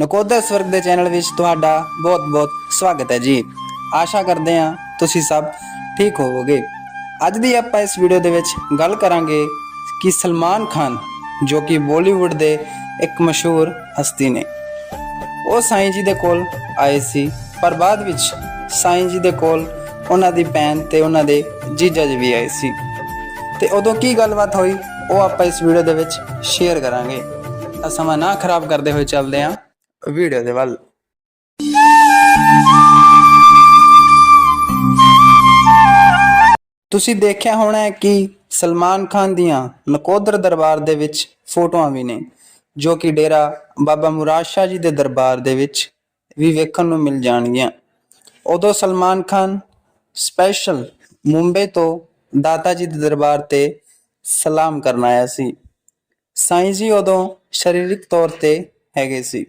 ਨਕੋਦਰ ਸਵਰਗ ਦੇ ਚੈਨਲ ਵਿੱਚ ਤੁਹਾਡਾ ਬਹੁਤ-ਬਹੁਤ ਸਵਾਗਤ ਹੈ ਜੀ। ਆਸ਼ਾ ਕਰਦੇ ਹਾਂ ਤੁਸੀਂ ਸਭ ਠੀਕ ਹੋਵੋਗੇ। ਅੱਜ ਦੀ ਆਪਾਂ ਇਸ ਵੀਡੀਓ ਦੇ ਵਿੱਚ ਗੱਲ ਕਰਾਂਗੇ ਕਿ ਸਲਮਾਨ ਖਾਨ, ਜੋ ਕਿ ਬਾਲੀਵੁੱਡ ਦੇ ਇੱਕ ਮਸ਼ਹੂਰ ਹਸਤੀ ਨੇ, ਉਹ ਸਾਈਂ ਜੀ ਦੇ ਕੋਲ ਆਏ ਸੀ, ਪਰ ਬਾਅਦ ਵਿੱਚ ਸਾਈਂ ਜੀ ਦੇ ਕੋਲ ਉਹਨਾਂ ਦੀ ਭੈਣ ਤੇ ਉਹਨਾਂ ਦੇ ਜੀਜਾ ਜੀ ਵੀ ਆਏ ਸੀ। ਤੇ ਉਦੋਂ ਕੀ ਗੱਲਬਾਤ ਹੋਈ, ਉਹ ਆਪਾਂ ਇਸ ਵੀਡੀਓ ਦੇ ਵਿੱਚ ਸ਼ੇਅਰ ਕਰਾਂਗੇ। ਤਾਂ ਸਮਾਂ ਨਾ ਖਰਾਬ ਕਰਦੇ ਹੋਏ ਚੱਲਦੇ ਹਾਂ। ਵੀਡੀਓ ਦੇ ਵੱਲ। ਤੁਸੀਂ ਦੇਖਿਆ ਹੋਣਾ ਹੈ ਕਿ ਸਲਮਾਨ ਖਾਨ ਦੀਆਂ ਨਕੋਦਰ ਦਰਬਾਰ ਦੇ ਵਿੱਚ ਫੋਟੋਆਂ ਵੀ ਨੇ, ਜੋ ਕਿ ਡੇਰਾ ਬਾਬਾ ਮੁਰਾਦ ਸ਼ਾਹ ਜੀ ਦੇ ਦਰਬਾਰ ਦੇ ਵਿੱਚ ਵੀ ਵੇਖਣ ਨੂੰ ਮਿਲ ਜਾਣਗੀਆਂ। ਉਦੋਂ ਸਲਮਾਨ ਖਾਨ ਸਪੈਸ਼ਲ ਮੁੰਬਈ ਤੋਂ ਦਾਤਾ ਜੀ ਦੇ ਦਰਬਾਰ ਤੇ ਸਲਾਮ ਕਰਨ ਆਇਆ ਸੀ। ਸਾਈਂ ਜੀ ਉਦੋਂ ਸਰੀਰਕ ਤੌਰ ਤੇ ਹੈਗੇ ਸੀ।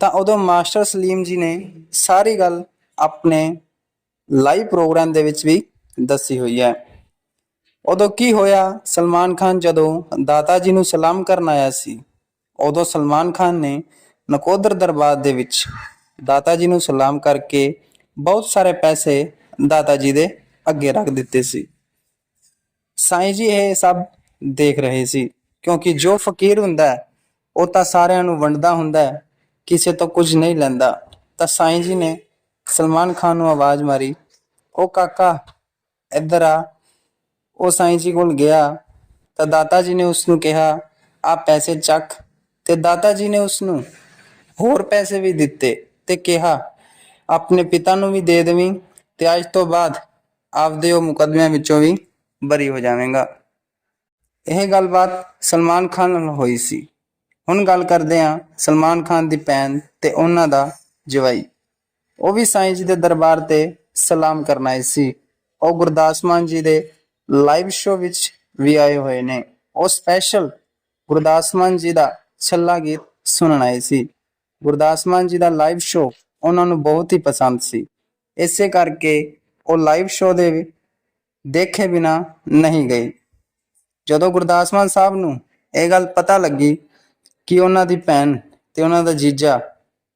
ਤਾਂ ਉਦੋਂ ਮਾਸਟਰ ਸਲੀਮ ਜੀ ਨੇ ਸਾਰੀ ਗੱਲ ਆਪਣੇ ਲਾਈਵ ਪ੍ਰੋਗਰਾਮ ਦੇ ਵਿੱਚ ਵੀ ਦੱਸੀ ਹੋਈ ਹੈ। ਉਦੋਂ ਕੀ ਹੋਇਆ, ਸਲਮਾਨ ਖਾਨ ਜਦੋਂ ਦਾਤਾ ਜੀ ਨੂੰ ਸਲਾਮ ਕਰਨ ਆਇਆ ਸੀ, ਉਦੋਂ ਸਲਮਾਨ ਖਾਨ ਨੇ ਨਕੋਦਰ ਦਰਬਾਰ ਦੇ ਵਿੱਚ ਦਾਤਾ ਜੀ ਨੂੰ ਸਲਾਮ ਕਰਕੇ ਬਹੁਤ ਸਾਰੇ ਪੈਸੇ ਦਾਤਾ ਜੀ ਦੇ ਅੱਗੇ ਰੱਖ ਦਿੱਤੇ ਸੀ। ਸਾਈਂ ਜੀ ਇਹ ਸਭ ਦੇਖ ਰਹੇ ਸੀ, ਕਿਉਂਕਿ ਜੋ ਫਕੀਰ ਹੁੰਦਾ ਉਹ ਤਾਂ ਸਾਰਿਆਂ ਨੂੰ ਵੰਡਦਾ ਹੁੰਦਾ ਹੈ। ਕਿਸੇ ਤੋਂ ਕੁਝ ਨਹੀਂ ਲੈਂਦਾ। ਤਾਂ ਸਾਈਂ ਜੀ ਨੇ ਸਲਮਾਨ ਖਾਨ ਨੂੰ ਆਵਾਜ਼ ਮਾਰੀ ਉਹ ਕਾਕਾ, ਇੱਧਰ ਆ। ਉਹ ਸਾਈਂ ਜੀ ਕੋਲ ਗਿਆ। ਤਾਂ ਦਾਤਾ ਜੀ ਨੇ ਉਸ ਨੂੰ ਕਿਹਾ ਆ ਪੈਸੇ ਚੱਕ। ਤੇ ਦਾਤਾ ਜੀ ਨੇ ਉਸ ਨੂੰ ਹੋਰ ਪੈਸੇ ਵੀ ਦਿੱਤੇ ਤੇ ਕਿਹਾ, ਆਪਣੇ ਪਿਤਾ ਨੂੰ ਵੀ ਦੇ ਦੇਵੀਂ ਤੇ ਅੱਜ ਤੋਂ ਬਾਅਦ ਆਪਦੇ ਉਹ ਮੁਕੱਦਮਿਆਂ ਵਿੱਚੋਂ ਵੀ ਬਰੀ ਹੋ ਜਾਵੇਂਗਾ। ਇਹ ਗੱਲਬਾਤ ਸਲਮਾਨ ਖਾਨ ਨਾਲ ਹੋਈ ਸੀ। ਹੁਣ ਗੱਲ ਕਰਦੇ ਹਾਂ ਸਲਮਾਨ ਖਾਨ ਦੀ ਭੈਣ ਤੇ ਉਹਨਾਂ ਦਾ ਜਵਾਈ। ਉਹ ਵੀ ਸਾਈਂ ਜੀ ਦੇ ਦਰਬਾਰ ਤੇ ਸਲਾਮ ਕਰਨ ਆਏ ਸੀ। ਉਹ ਗੁਰਦਾਸ ਮਾਨ ਜੀ ਦੇ ਲਾਈਵ ਸ਼ੋਅ ਵਿੱਚ ਵੀ ਆਏ ਹੋਏ ਨੇ। ਉਹ ਸਪੈਸ਼ਲ ਗੁਰਦਾਸ ਮਾਨ ਜੀ ਦਾ ਛੱਲਾ ਗੀਤ ਸੁਣਨ ਆਏ ਸੀ। ਗੁਰਦਾਸ ਮਾਨ ਜੀ ਦਾ ਲਾਈਵ ਸ਼ੋਅ ਉਹਨਾਂ ਨੂੰ ਬਹੁਤ ਹੀ ਪਸੰਦ ਸੀ। ਇਸੇ ਕਰਕੇ ਉਹ ਲਾਈਵ ਸ਼ੋਅ ਦੇ ਦੇਖੇ ਬਿਨਾ ਨਹੀਂ ਗਏ। ਜਦੋਂ ਗੁਰਦਾਸ ਮਾਨ ਸਾਹਿਬ ਨੂੰ ਇਹ ਗੱਲ ਪਤਾ ਲੱਗੀ ਕਿ ਉਹਨਾਂ ਦੀ ਭੈਣ ਤੇ ਉਹਨਾਂ ਦਾ ਜੀਜਾ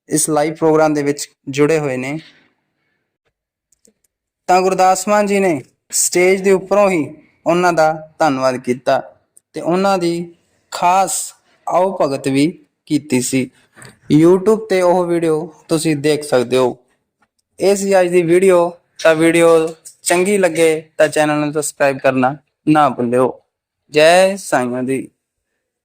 ਇਸ ਲਾਈਵ ਪ੍ਰੋਗਰਾਮ ਦੇ ਵਿੱਚ ਜੁੜੇ ਹੋਏ ਨੇ। ਤਾਂ ਗੁਰਦਾਸ ਮਾਨ ਜੀ ਨੇ ਸਟੇਜ ਦੇ ਉੱਪਰੋਂ ਹੀ ਉਹਨਾਂ ਦਾ ਧੰਨਵਾਦ ਕੀਤਾ ਤੇ ਉਹਨਾਂ ਦੀ ਖਾਸ ਆਓ ਭਗਤ ਵੀ ਕੀਤੀ ਸੀ। YouTube ਤੇ ਉਹ ਵੀਡੀਓ ਤੁਸੀਂ ਦੇਖ ਸਕਦੇ ਹੋ। ਇਹ ਸੀ ਅੱਜ ਦੀ ਵੀਡੀਓ ਤਾਂ ਵੀਡੀਓ ਚੰਗੀ ਲੱਗੇ ਤਾਂ ਚੈਨਲ ਨੂੰ ਸਬਸਕ੍ਰਾਈਬ ਕਰਨਾ ਨਾ ਭੁੱਲਿਓ। ਜੈ ਸਾਈਆਂ ਦੀ।